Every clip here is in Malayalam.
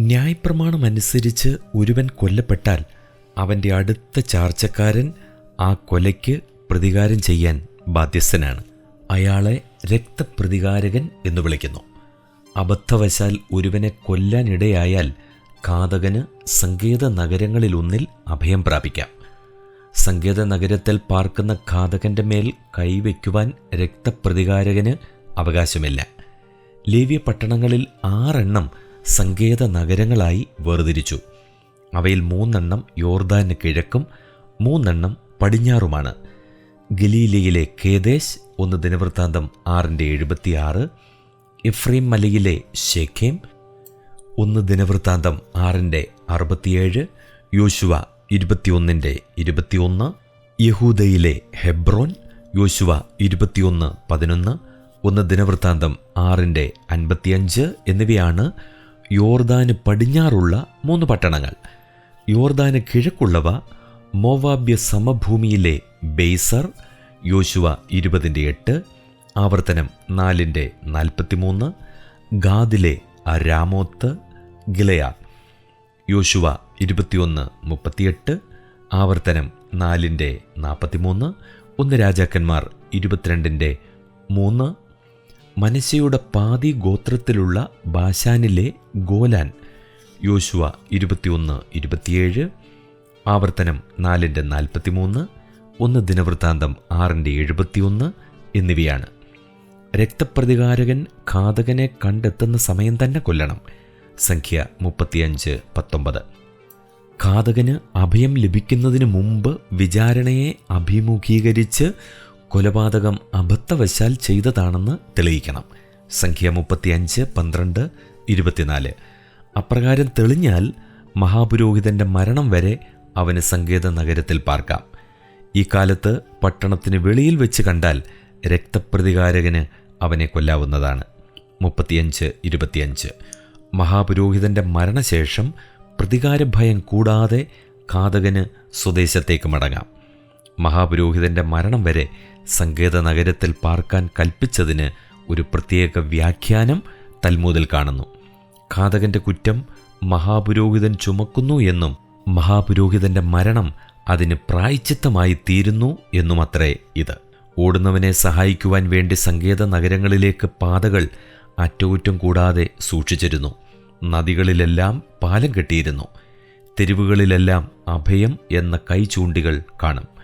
ന്യായപ്രമാണമനുസരിച്ച് ഒരുവൻ കൊല്ലപ്പെട്ടാൽ അവന്റെ അടുത്ത ചാർച്ചക്കാരൻ ആ കൊലയ്ക്ക് പ്രതികാരം ചെയ്യാൻ ബാധ്യസ്ഥനാണ്. അയാളെ രക്തപ്രതികാരകൻ എന്ന് വിളിക്കുന്നു. അബദ്ധവശാൽ ഒരുവനെ കൊല്ലാനിടയായാൽ ഘാതകന് സങ്കേത നഗരങ്ങളിലൊന്നിൽ അഭയം പ്രാപിക്കാം. സങ്കേത നഗരത്തിൽ പാർക്കുന്ന ഘാതകന്റെ മേൽ കൈവയ്ക്കുവാൻ രക്തപ്രതികാരകന് അവകാശമില്ല. ലേവ്യ പട്ടണങ്ങളിൽ ആറെണ്ണം സങ്കേത നഗരങ്ങളായി വേർതിരിച്ചു. അവയിൽ മൂന്നെണ്ണം യോർദാന് കിഴക്കും മൂന്നെണ്ണം പടിഞ്ഞാറുമാണ്. ഗലീലയിലെ കേദേശ് ഒന്ന് ദിനവൃത്താന്തം ആറിന്റെ എഴുപത്തിയാറ് ഇഫ്രീം മലയിലെ ഷേഖേം ഒന്ന് ദിനവൃത്താന്തം ആറിന്റെ അറുപത്തിയേഴ് യോശുവ ഇരുപത്തിയൊന്നിന്റെ ഇരുപത്തിയൊന്ന് യഹൂദയിലെ ഹെബ്രോൻ യോശുവ ഇരുപത്തിയൊന്ന് പതിനൊന്ന് ഒന്ന് ദിനവൃത്താന്തം ആറിന്റെ അൻപത്തിയഞ്ച് എന്നിവയാണ് യോർദാന് പടിഞ്ഞാറുള്ള മൂന്ന് പട്ടണങ്ങൾ. യോർദാന് കിഴക്കുള്ളവ മോവാബ്യ സമഭൂമിയിലെ ബെയ്സർ യോശുവ ഇരുപതിന്റെ എട്ട് ആവർത്തനം നാലിന്റെ നാൽപ്പത്തിമൂന്ന് ഗാദിലെ അരാമോത്ത് ഗിലയാ യോശുവ ഇരുപത്തിയൊന്ന് മുപ്പത്തിയെട്ട് ആവർത്തനം നാലിന്റെ നാൽപ്പത്തിമൂന്ന് ഒന്ന് രാജാക്കന്മാർ ഇരുപത്തിരണ്ടിന്റെ മൂന്ന് മനശയുടെ പാതി ഗോത്രത്തിലുള്ള ബാശാനിലെ ഗോലാൻ. യോശുവ ഇരുപത്തിയൊന്ന് ഇരുപത്തിയേഴ്. ആവർത്തനം നാലിന്റെ നാൽപ്പത്തിമൂന്ന് ഒന്ന് ദിനവൃത്താന്തം ആറിന്റെ എഴുപത്തിയൊന്ന് എന്നിവയാണ്. രക്തപ്രതികാരകൻ ഘാതകനെ കണ്ടെത്തുന്ന സമയം തന്നെ കൊല്ലണം. സംഖ്യ മുപ്പത്തിയഞ്ച് പത്തൊമ്പത്. ഘാതകന് അഭയം ലഭിക്കുന്നതിന് മുമ്പ് വിചാരണയെ അഭിമുഖീകരിച്ച് കൊലപാതകം അബദ്ധവശാൽ ചെയ്തതാണെന്ന് തെളിയിക്കണം. സംഖ്യ മുപ്പത്തിയഞ്ച് പന്ത്രണ്ട് ഇരുപത്തിനാല്. അപ്രകാരം തെളിഞ്ഞാൽ മഹാപുരോഹിതന്റെ മരണം വരെ അവന് സങ്കേത നഗരത്തിൽ പാർക്കാം. ഈ കാലത്ത് പട്ടണത്തിന് വെളിയിൽ വെച്ച് കണ്ടാൽ രക്തപ്രതികാരകന് അവനെ കൊല്ലാവുന്നതാണ്. മുപ്പത്തിയഞ്ച് ഇരുപത്തിയഞ്ച്. മഹാപുരോഹിതന്റെ മരണശേഷം പ്രതികാരഭയം കൂടാതെ ഘാതകന് സ്വദേശത്തേക്ക് മടങ്ങാം. മഹാപുരോഹിതന്റെ മരണം വരെ സങ്കേത നഗരത്തിൽ പാർക്കാൻ കൽപ്പിച്ചതിന് ഒരു പ്രത്യേക വ്യാഖ്യാനം തൽമൂതിൽ കാണുന്നു. ഘാതകന്റെ കുറ്റം മഹാപുരോഹിതൻ ചുമക്കുന്നു എന്നും മഹാപുരോഹിതന്റെ മരണം അതിന് പ്രായച്ചിത്തമായി തീരുന്നു എന്നുമത്രേ ഇത്. ഓടുന്നവനെ സഹായിക്കുവാൻ വേണ്ടി സങ്കേത നഗരങ്ങളിലേക്ക് പാതകൾ അറ്റകുറ്റം കൂടാതെ സൂക്ഷിച്ചിരുന്നു. നദികളിലെല്ലാം പാലം കെട്ടിയിരുന്നു. തെരുവുകളിലെല്ലാം അഭയം എന്ന കൈചൂണ്ടികൾ കാണും.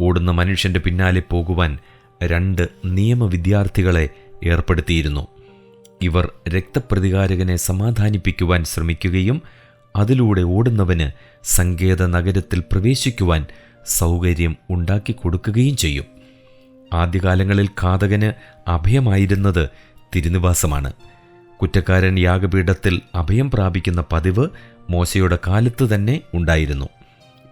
ഓടുന്ന മനുഷ്യന്റെ പിന്നാലെ പോകുവാൻ രണ്ട് നിയമവിദ്യാർത്ഥികളെ ഏർപ്പെടുത്തിയിരുന്നു. ഇവർ രക്തപ്രതികാരകനെ സമാധാനിപ്പിക്കുവാൻ ശ്രമിക്കുകയും അതിലൂടെ ഓടുന്നവന് സങ്കേത നഗരത്തിൽ പ്രവേശിക്കുവാൻ സൗകര്യം ഉണ്ടാക്കി കൊടുക്കുകയും ചെയ്യും. ആദ്യകാലങ്ങളിൽ ഘാതകന് അഭയമായിരുന്നത് തിരുനിവാസമാണ്. കുറ്റക്കാരൻ യാഗപീഠത്തിൽ അഭയം പ്രാപിക്കുന്ന പതിവ് മോശയുടെ കാലത്ത് തന്നെ ഉണ്ടായിരുന്നു.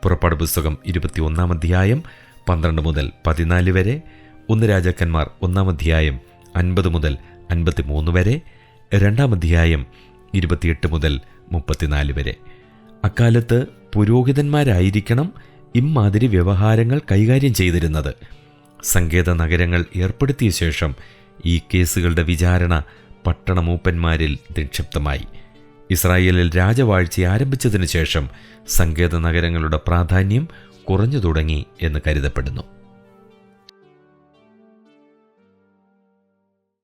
പുറപ്പാട് പുസ്തകം ഇരുപത്തിയൊന്നാം അധ്യായം പന്ത്രണ്ട് മുതൽ പതിനാല് വരെ ഒന്ന് രാജാക്കന്മാർ ഒന്നാം അധ്യായം അൻപത് മുതൽ അൻപത്തി മൂന്ന് വരെ രണ്ടാം അധ്യായം ഇരുപത്തിയെട്ട് മുതൽ മുപ്പത്തിനാല് വരെ. അക്കാലത്ത് പുരോഹിതന്മാരായിരിക്കണം ഇമ്മാതിരി വ്യവഹാരങ്ങൾ കൈകാര്യം ചെയ്തിരുന്നത്. സങ്കേത നഗരങ്ങൾ ഏർപ്പെടുത്തിയ ശേഷം ഈ കേസുകളുടെ വിചാരണ പട്ടണമൂപ്പന്മാരിൽ നിക്ഷിപ്തമായി. ഇസ്രായേലിൽ രാജവാഴ്ച ആരംഭിച്ചതിനു ശേഷം സങ്കേത നഗരങ്ങളുടെ പ്രാധാന്യം കുറഞ്ഞു തുടങ്ങി എന്ന് കരുതപ്പെടുന്നു